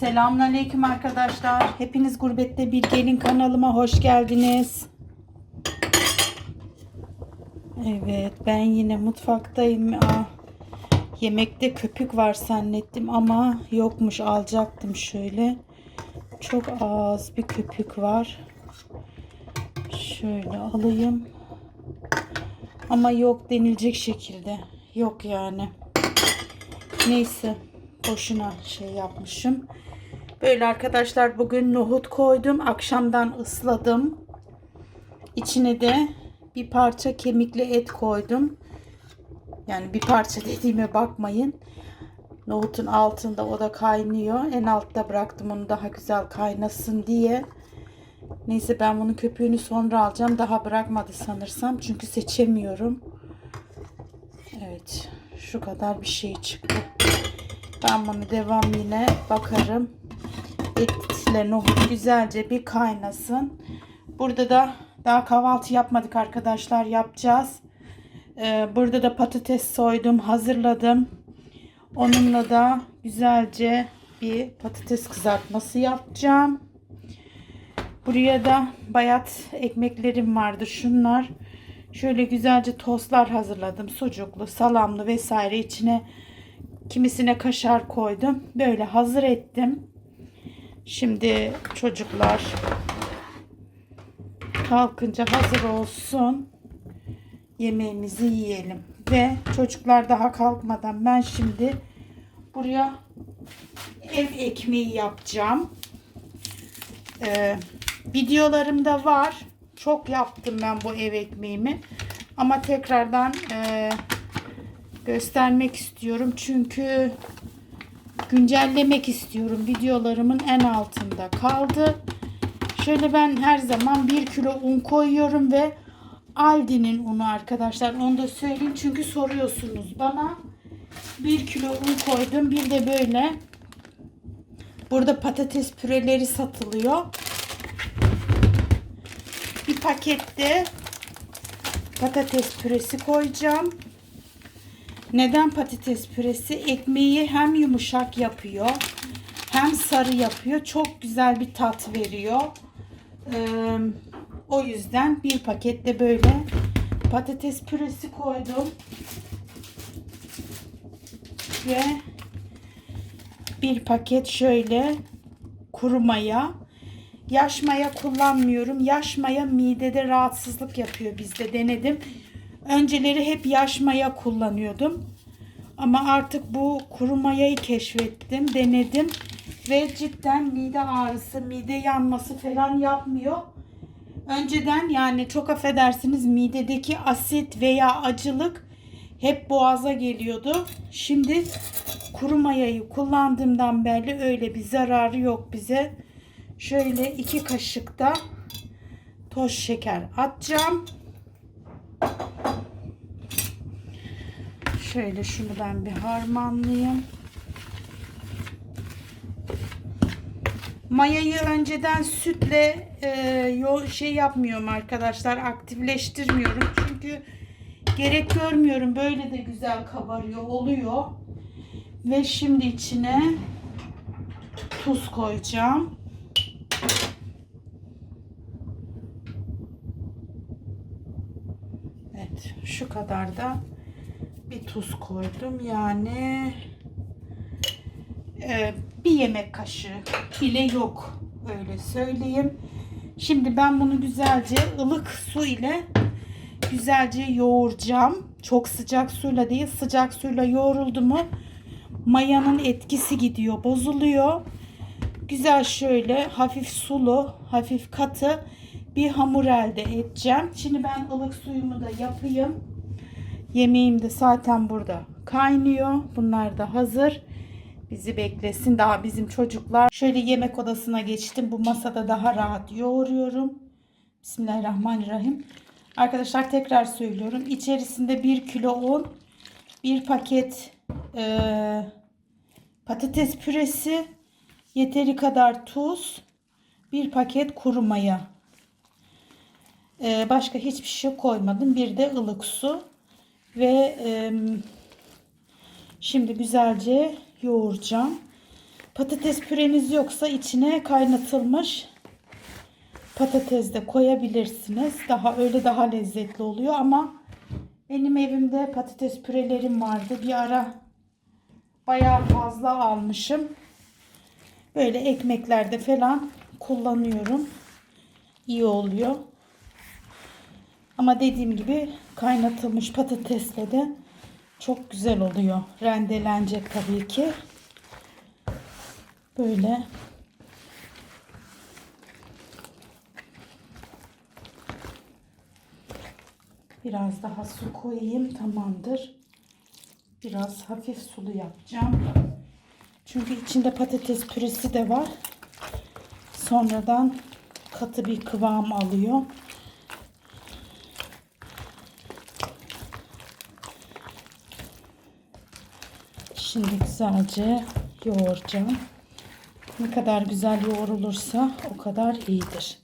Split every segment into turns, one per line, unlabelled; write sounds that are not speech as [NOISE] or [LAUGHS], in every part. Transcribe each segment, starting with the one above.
Selamünaleyküm arkadaşlar. Hepiniz Gurbette Bir Gelin kanalıma hoş geldiniz. Evet ben yine mutfaktayım. Aa, yemekte köpük var zannettim ama yokmuş alacaktım şöyle. Çok az bir köpük var. Şöyle alayım. Ama yok denilecek şekilde. Yok yani. Neyse boşuna şey yapmışım. Böyle arkadaşlar bugün nohut koydum. Akşamdan ısladım. İçine de bir parça kemikli et koydum. Yani bir parça [LAUGHS] dediğime bakmayın. Nohutun altında o da kaynıyor. En altta bıraktım onu daha güzel kaynasın diye. Neyse ben bunun köpüğünü sonra alacağım. Daha bırakmadı sanırsam. Çünkü seçemiyorum. Evet. Şu kadar bir şey çıktı. Ben bunu devam yine bakarım. Etle nohut güzelce bir kaynasın. Burada da daha kahvaltı yapmadık arkadaşlar. Yapacağız. Ee, burada da patates soydum. Hazırladım. Onunla da güzelce bir patates kızartması yapacağım. Buraya da bayat ekmeklerim vardı. Şunlar. Şöyle güzelce tostlar hazırladım. Sucuklu, salamlı vesaire içine kimisine kaşar koydum. Böyle hazır ettim. Şimdi çocuklar kalkınca hazır olsun. Yemeğimizi yiyelim. Ve çocuklar daha kalkmadan ben şimdi buraya ev ekmeği yapacağım. Ee, videolarımda var. Çok yaptım ben bu ev ekmeğimi. Ama tekrardan e, göstermek istiyorum. Çünkü güncellemek istiyorum. Videolarımın en altında kaldı. Şöyle ben her zaman 1 kilo un koyuyorum ve Aldi'nin unu arkadaşlar. Onu da söyleyeyim çünkü soruyorsunuz bana. 1 kilo un koydum. Bir de böyle burada patates püreleri satılıyor. Bir pakette patates püresi koyacağım. Neden patates püresi? Ekmeği hem yumuşak yapıyor hem sarı yapıyor. Çok güzel bir tat veriyor. O yüzden bir pakette böyle patates püresi koydum. Ve bir paket şöyle kuru maya. Yaş maya kullanmıyorum. Yaş maya midede rahatsızlık yapıyor bizde denedim. Önceleri hep yaş maya kullanıyordum. Ama artık bu kuru mayayı keşfettim, denedim ve cidden mide ağrısı, mide yanması falan yapmıyor. Önceden yani çok affedersiniz midedeki asit veya acılık hep boğaza geliyordu. Şimdi kuru mayayı kullandığımdan beri öyle bir zararı yok bize. Şöyle iki kaşık da toz şeker atacağım. Şöyle şunu ben bir harmanlayayım. Mayayı önceden sütle e, şey yapmıyorum arkadaşlar. Aktifleştirmiyorum. Çünkü gerek görmüyorum. Böyle de güzel kabarıyor. Oluyor. Ve şimdi içine tuz koyacağım. Evet. Şu kadar da bir tuz koydum. Yani e, bir yemek kaşığı bile yok. Öyle söyleyeyim. Şimdi ben bunu güzelce ılık su ile güzelce yoğuracağım. Çok sıcak suyla değil sıcak suyla yoğruldu mu mayanın etkisi gidiyor bozuluyor. Güzel şöyle hafif sulu hafif katı bir hamur elde edeceğim. Şimdi ben ılık suyumu da yapayım. Yemeğim de zaten burada kaynıyor. Bunlar da hazır. Bizi beklesin. Daha bizim çocuklar. Şöyle yemek odasına geçtim. Bu masada daha rahat yoğuruyorum. Bismillahirrahmanirrahim. Arkadaşlar tekrar söylüyorum. İçerisinde 1 kilo un, bir paket e, patates püresi, yeteri kadar tuz, bir paket kuru maya. E, başka hiçbir şey koymadım. Bir de ılık su. Ve e, şimdi güzelce yoğuracağım. Patates püreniz yoksa içine kaynatılmış patates de koyabilirsiniz. Daha öyle daha lezzetli oluyor ama benim evimde patates pürelerim vardı. Bir ara bayağı fazla almışım. Böyle ekmeklerde falan kullanıyorum. İyi oluyor. Ama dediğim gibi kaynatılmış patatesle de çok güzel oluyor. Rendelenecek tabii ki. Böyle Biraz daha su koyayım. Tamamdır. Biraz hafif sulu yapacağım. Çünkü içinde patates püresi de var. Sonradan katı bir kıvam alıyor. Şimdi güzelce yoğuracağım. Ne kadar güzel yoğrulursa o kadar iyidir.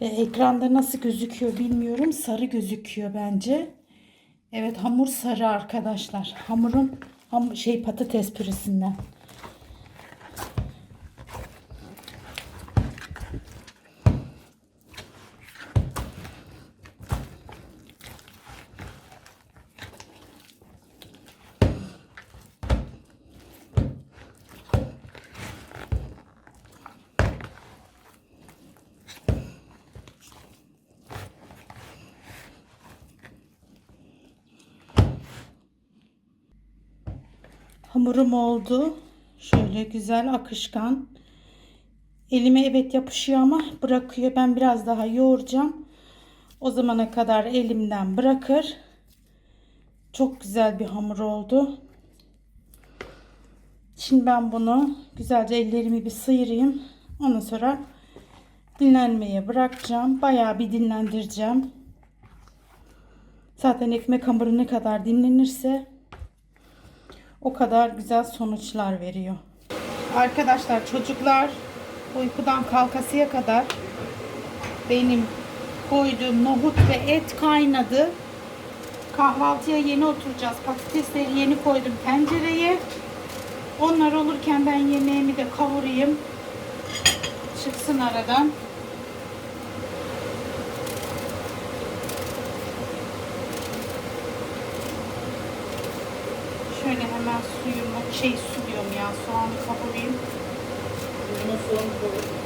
Ve ekranda nasıl gözüküyor bilmiyorum. Sarı gözüküyor bence. Evet hamur sarı arkadaşlar. Hamurun ham şey patates püresinden. Hamurum oldu. Şöyle güzel akışkan. Elime evet yapışıyor ama bırakıyor. Ben biraz daha yoğuracağım. O zamana kadar elimden bırakır. Çok güzel bir hamur oldu. Şimdi ben bunu güzelce ellerimi bir sıyırayım. Ondan sonra dinlenmeye bırakacağım. Bayağı bir dinlendireceğim. Zaten ekmek hamuru ne kadar dinlenirse o kadar güzel sonuçlar veriyor. Arkadaşlar çocuklar uykudan kalkasıya kadar benim koyduğum nohut ve et kaynadı. Kahvaltıya yeni oturacağız. Patatesleri yeni koydum tencereye. Onlar olurken ben yemeğimi de kavurayım. Çıksın aradan. Şöyle hemen suyumu, şey su diyorum ya, soğanı kavurayım. Evet.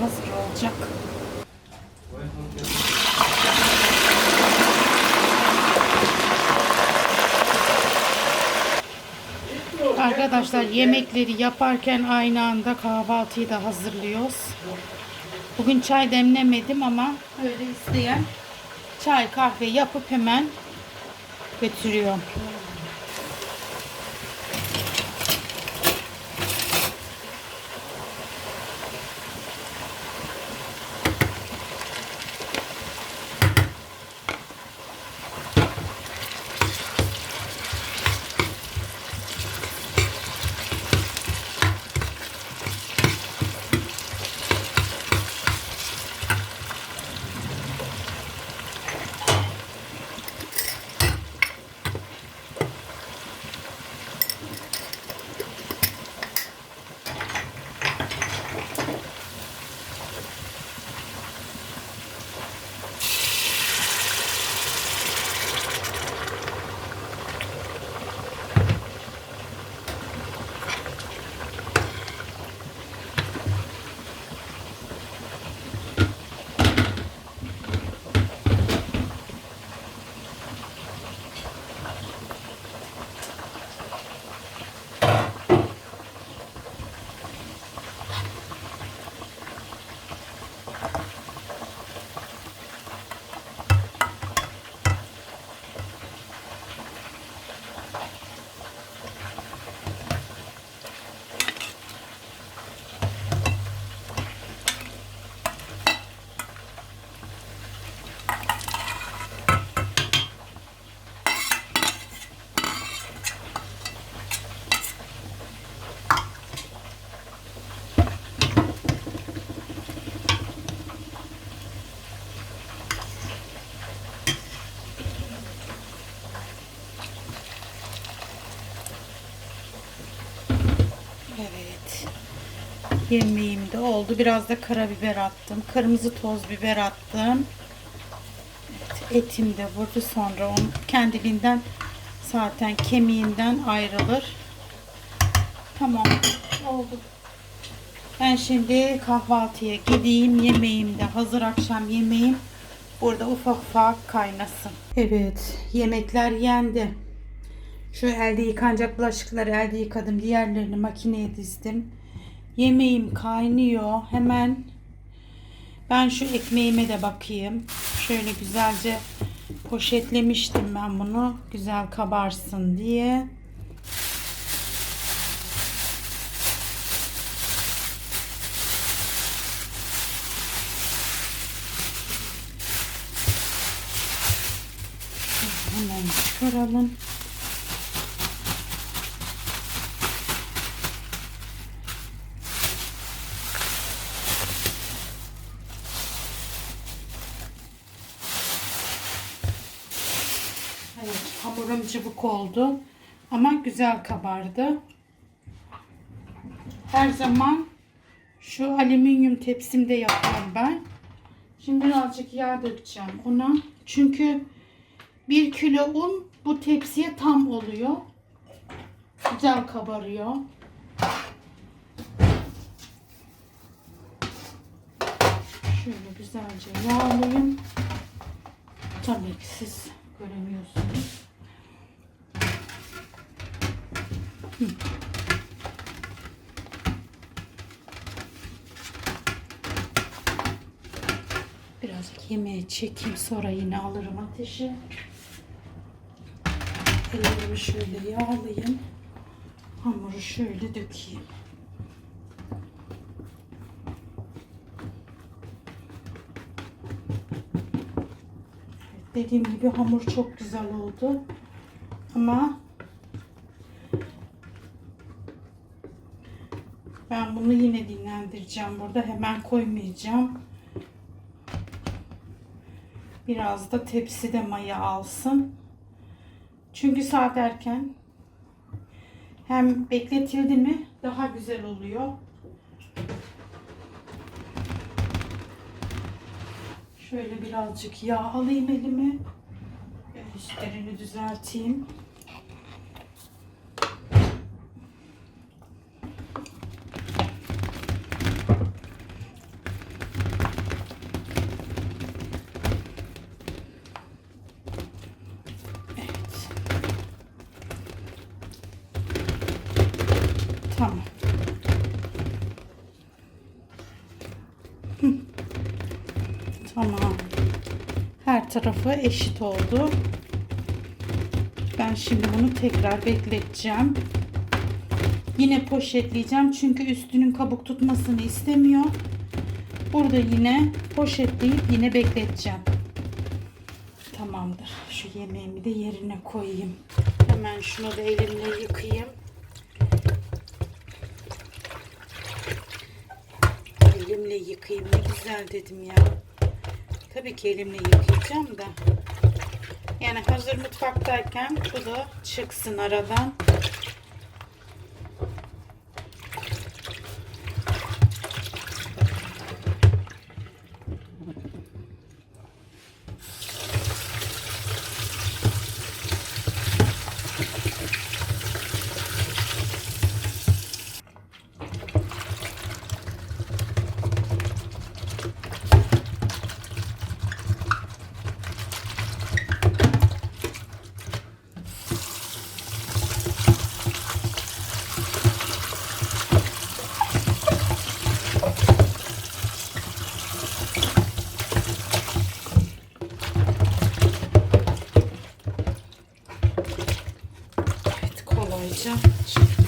Hazır olacak. Arkadaşlar yemekleri yaparken aynı anda kahvaltıyı da hazırlıyoruz. Bugün çay demlemedim ama öyle isteyen çay kahve yapıp hemen götürüyorum. Oldu. Biraz da karabiber attım. Kırmızı toz biber attım. Evet, etim de vurdu. Sonra onun kendiliğinden zaten kemiğinden ayrılır. Tamam. Oldu. Ben şimdi kahvaltıya gideyim. Yemeğim de hazır akşam yemeğim. Burada ufak ufak kaynasın. Evet. Yemekler yendi. Şu elde yıkanacak bulaşıkları elde yıkadım. Diğerlerini makineye dizdim. Yemeğim kaynıyor. Hemen ben şu ekmeğime de bakayım. Şöyle güzelce poşetlemiştim ben bunu. Güzel kabarsın diye. Hemen çıkaralım. Evet, hamurum cıvık oldu. Ama güzel kabardı. Her zaman şu alüminyum tepsimde yapıyorum ben. Şimdi birazcık yağ dökeceğim ona. Çünkü bir kilo un bu tepsiye tam oluyor. Güzel kabarıyor. Şöyle güzelce yağlayayım. Tabii ki siz göremiyorsunuz. Hı. [LAUGHS] Birazcık yemeğe çekeyim sonra yine alırım ateşi. Ellerimi şöyle yağlayayım. Hamuru şöyle dökeyim. Dediğim gibi hamur çok güzel oldu. Ama bunu yine dinlendireceğim burada. Hemen koymayacağım. Biraz da tepside maya alsın. Çünkü saat erken. Hem bekletildi mi daha güzel oluyor. Şöyle birazcık yağ alayım elime. Üstlerini düzelteyim. Tamam. Tamam. Her tarafı eşit oldu. Ben şimdi bunu tekrar bekleteceğim. Yine poşetleyeceğim çünkü üstünün kabuk tutmasını istemiyor. Burada yine poşetleyip yine bekleteceğim. Tamamdır. Şu yemeğimi de yerine koyayım. Hemen şunu da elimle yıkayayım. Elimle yıkayayım. Ne güzel dedim ya. Tabii ki elimle yıkayacağım da. Yani hazır mutfaktayken bu da çıksın aradan. Evet kolayca çıktı.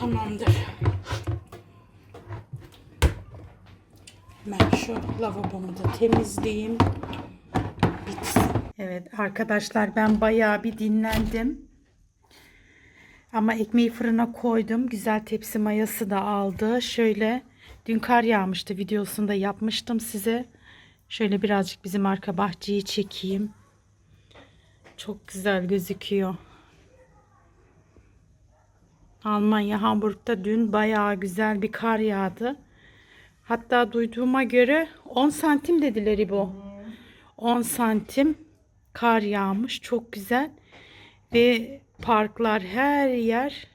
Tamamdır. Hemen şu lavabomu da temizleyeyim. Bitsin. Evet. Arkadaşlar ben bayağı bir dinlendim. Ama ekmeği fırına koydum. Güzel tepsi mayası da aldı. Şöyle dün kar yağmıştı videosunda yapmıştım size. Şöyle birazcık bizim arka bahçeyi çekeyim. Çok güzel gözüküyor. Almanya Hamburg'da dün bayağı güzel bir kar yağdı. Hatta duyduğuma göre 10 santim dediler bu. 10 santim kar yağmış. Çok güzel. Ve parklar her yer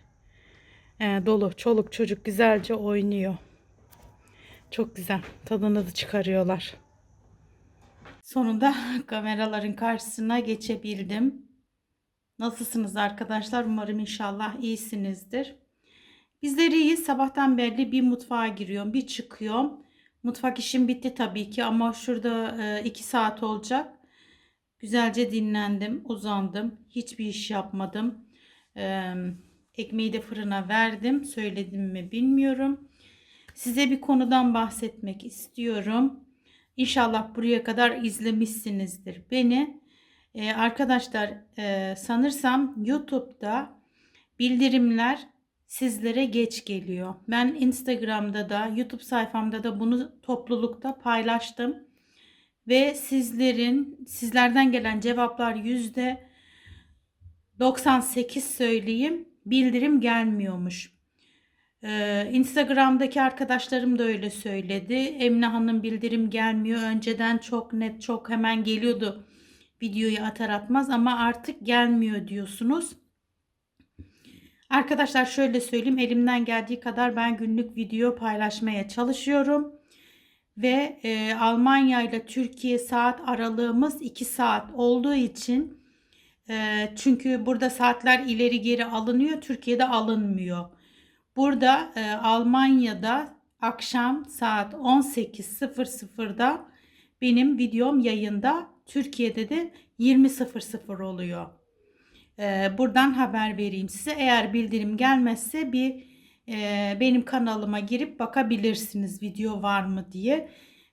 e, dolu. Çoluk çocuk güzelce oynuyor. Çok güzel. Tadını da çıkarıyorlar. Sonunda kameraların karşısına geçebildim. Nasılsınız arkadaşlar? Umarım inşallah iyisinizdir. Bizleri iyi. Sabahtan beri bir mutfağa giriyorum, bir çıkıyorum. Mutfak işim bitti tabii ki ama şurada e, iki saat olacak. Güzelce dinlendim, uzandım. Hiçbir iş yapmadım. E, ekmeği de fırına verdim. Söyledim mi bilmiyorum. Size bir konudan bahsetmek istiyorum. İnşallah buraya kadar izlemişsinizdir beni. Ee, arkadaşlar e, sanırsam YouTube'da bildirimler sizlere geç geliyor. Ben Instagram'da da YouTube sayfamda da bunu toplulukta paylaştım. Ve sizlerin sizlerden gelen cevaplar yüzde 98 söyleyeyim bildirim gelmiyormuş. Ee, Instagram'daki arkadaşlarım da öyle söyledi. Emine Hanım bildirim gelmiyor. Önceden çok net çok hemen geliyordu videoyu atar atmaz ama artık gelmiyor diyorsunuz. Arkadaşlar şöyle söyleyeyim elimden geldiği kadar ben günlük video paylaşmaya çalışıyorum. Ve e, Almanya ile Türkiye saat aralığımız 2 saat olduğu için e, çünkü burada saatler ileri geri alınıyor Türkiye'de alınmıyor. Burada e, Almanya'da akşam saat 18.00'da benim videom yayında. Türkiye'de de 20.00 oluyor. E, buradan haber vereyim size. Eğer bildirim gelmezse bir e, benim kanalıma girip bakabilirsiniz video var mı diye.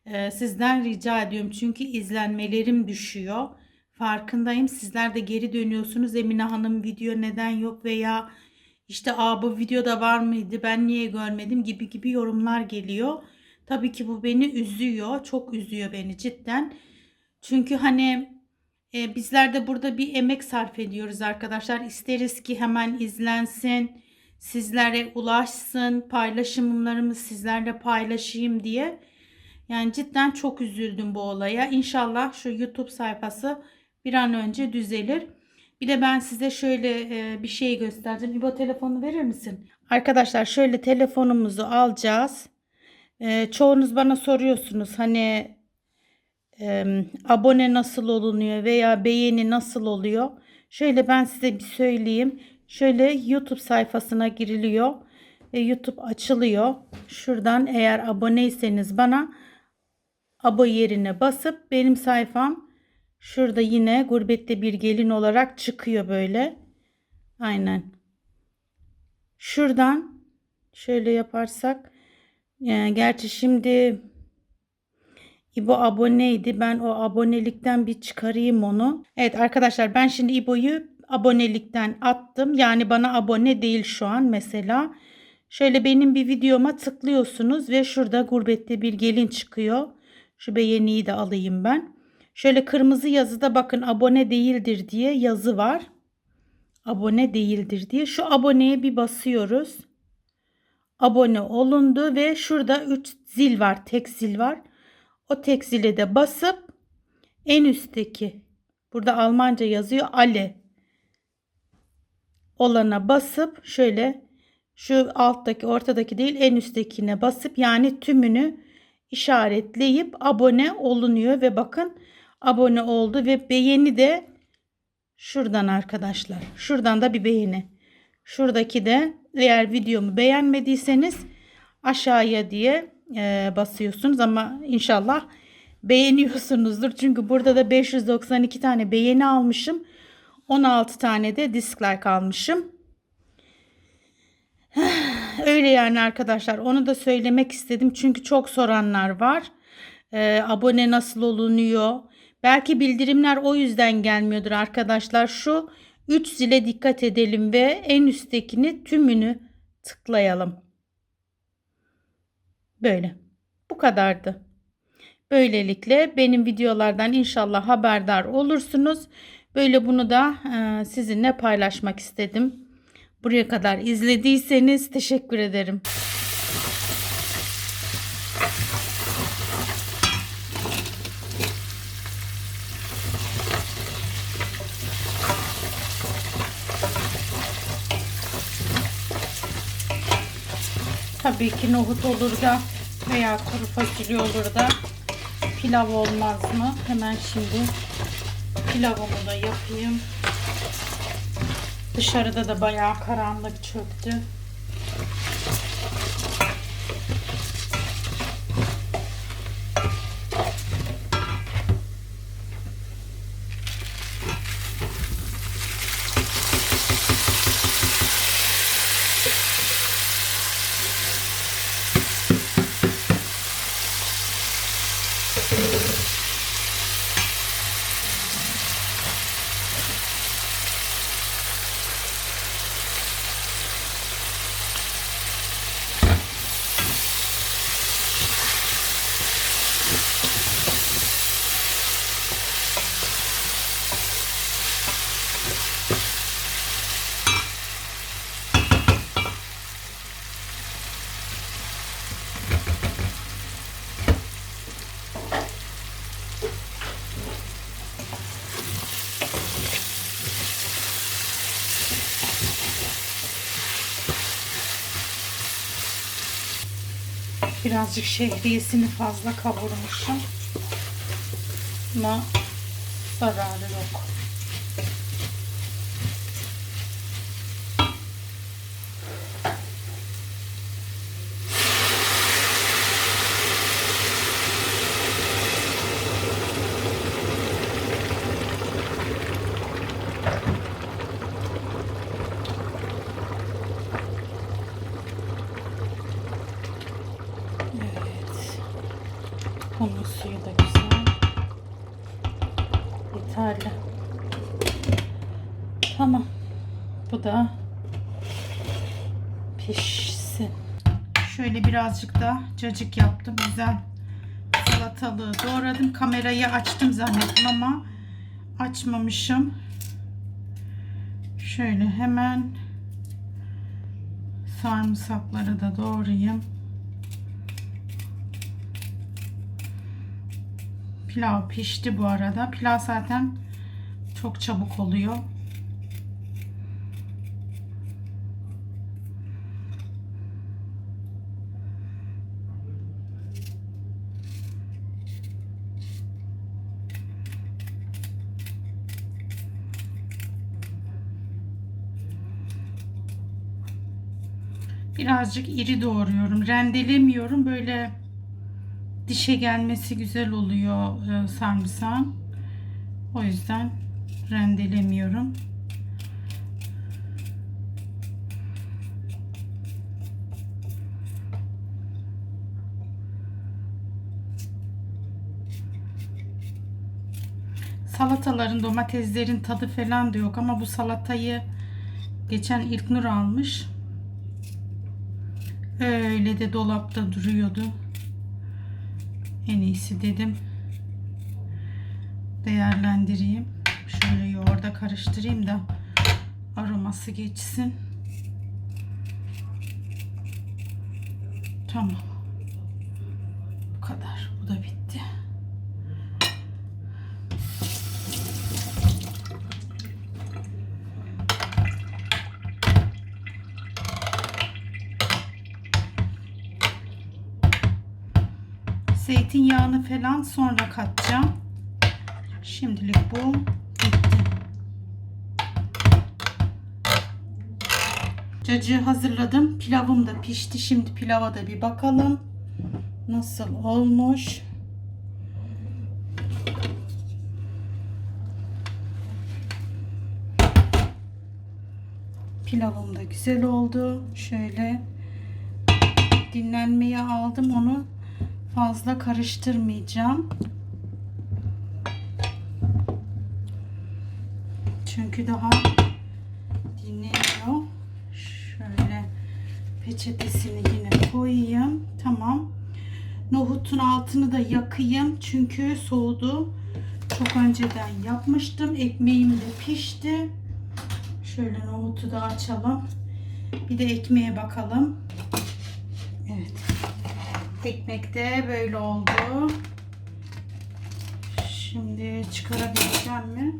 E, sizden rica ediyorum çünkü izlenmelerim düşüyor. Farkındayım. Sizler de geri dönüyorsunuz. Emine Hanım video neden yok veya işte Aa, bu videoda var mıydı ben niye görmedim gibi gibi yorumlar geliyor. Tabii ki bu beni üzüyor. Çok üzüyor beni cidden. Çünkü hani e, bizler de burada bir emek sarf ediyoruz arkadaşlar. İsteriz ki hemen izlensin, sizlere ulaşsın, paylaşımlarımı sizlerle paylaşayım diye. Yani cidden çok üzüldüm bu olaya. İnşallah şu YouTube sayfası bir an önce düzelir. Bir de ben size şöyle e, bir şey göstereceğim. İbo telefonu verir misin? Arkadaşlar şöyle telefonumuzu alacağız. E, çoğunuz bana soruyorsunuz hani e, abone nasıl olunuyor veya beğeni nasıl oluyor? Şöyle ben size bir söyleyeyim. Şöyle YouTube sayfasına giriliyor ve YouTube açılıyor. Şuradan eğer aboneyseniz bana abo yerine basıp benim sayfam şurada yine gurbette bir gelin olarak çıkıyor böyle. Aynen. Şuradan şöyle yaparsak yani gerçi şimdi İbo aboneydi. Ben o abonelikten bir çıkarayım onu. Evet arkadaşlar ben şimdi İbo'yu abonelikten attım. Yani bana abone değil şu an mesela. Şöyle benim bir videoma tıklıyorsunuz ve şurada gurbette bir gelin çıkıyor. Şu beğeniyi de alayım ben. Şöyle kırmızı yazıda bakın abone değildir diye yazı var. Abone değildir diye. Şu aboneye bir basıyoruz. Abone olundu ve şurada 3 zil var. Tek zil var. O tek zile de basıp en üstteki burada Almanca yazıyor Ale olana basıp şöyle şu alttaki ortadaki değil en üsttekine basıp yani tümünü işaretleyip abone olunuyor ve bakın abone oldu ve beğeni de şuradan arkadaşlar. Şuradan da bir beğeni. Şuradaki de eğer videomu beğenmediyseniz aşağıya diye e, basıyorsunuz ama inşallah beğeniyorsunuzdur. Çünkü burada da 592 tane beğeni almışım. 16 tane de dislike almışım. [SIGHS] Öyle yani arkadaşlar onu da söylemek istedim. Çünkü çok soranlar var. E, abone nasıl olunuyor? Belki bildirimler o yüzden gelmiyordur arkadaşlar. Şu 3 zile dikkat edelim ve en üsttekini tümünü tıklayalım. Böyle. Bu kadardı. Böylelikle benim videolardan inşallah haberdar olursunuz. Böyle bunu da e, sizinle paylaşmak istedim. Buraya kadar izlediyseniz teşekkür ederim. Tabii ki nohut olur da veya kuru fasulye olur da pilav olmaz mı? Hemen şimdi pilavımı da yapayım. Dışarıda da bayağı karanlık çöktü. Birazcık şehriyesini fazla kavurmuşum. Ama zararı yok. Evet. Bunun suyu da güzel. Yeterli. Tamam. Bu da pişsin. Şöyle birazcık da cacık yaptım. Güzel salatalığı doğradım. Kamerayı açtım zannettim ama açmamışım. Şöyle hemen sarımsakları da doğrayayım. Pilav pişti bu arada. Pilav zaten çok çabuk oluyor. Birazcık iri doğruyorum. Rendelemiyorum. Böyle dişe gelmesi güzel oluyor e, sarımsağın. O yüzden rendelemiyorum. Salataların, domateslerin tadı falan da yok ama bu salatayı geçen İlknur almış. Öyle de dolapta duruyordu. En iyisi dedim. Değerlendireyim. Şöyle yoğurda karıştırayım da aroması geçsin. Tamam. Bu kadar. Bu da bitti. Zeytinyağını falan sonra katacağım. Şimdilik bu bitti. Cacığı hazırladım. Pilavım da pişti. Şimdi pilava da bir bakalım. Nasıl olmuş? Pilavım da güzel oldu. Şöyle dinlenmeye aldım onu fazla karıştırmayacağım. Çünkü daha dinleniyor. Şöyle peçetesini yine koyayım. Tamam. Nohutun altını da yakayım. Çünkü soğudu. Çok önceden yapmıştım. Ekmeğim de pişti. Şöyle nohutu da açalım. Bir de ekmeğe bakalım. Evet. Ekmek de böyle oldu. Şimdi çıkarabileceğim mi?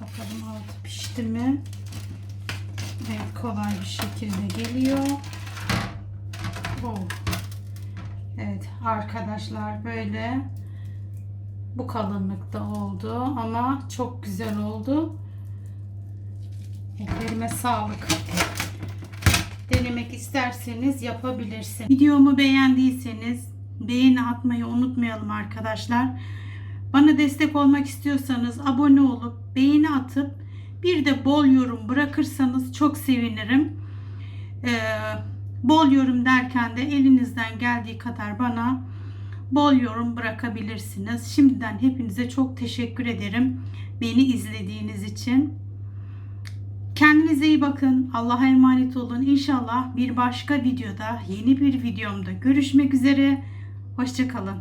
Bakalım altı pişti mi? Evet kolay bir şekilde geliyor. Oh. Evet arkadaşlar böyle bu kalınlıkta oldu ama çok güzel oldu. Ellerime sağlık. Denemek isterseniz yapabilirsiniz. Videomu beğendiyseniz beğeni atmayı unutmayalım arkadaşlar. Bana destek olmak istiyorsanız abone olup beğeni atıp bir de bol yorum bırakırsanız çok sevinirim. Ee, bol yorum derken de elinizden geldiği kadar bana bol yorum bırakabilirsiniz. Şimdiden hepinize çok teşekkür ederim beni izlediğiniz için. Kendinize iyi bakın. Allah'a emanet olun. İnşallah bir başka videoda, yeni bir videomda görüşmek üzere. Hoşçakalın.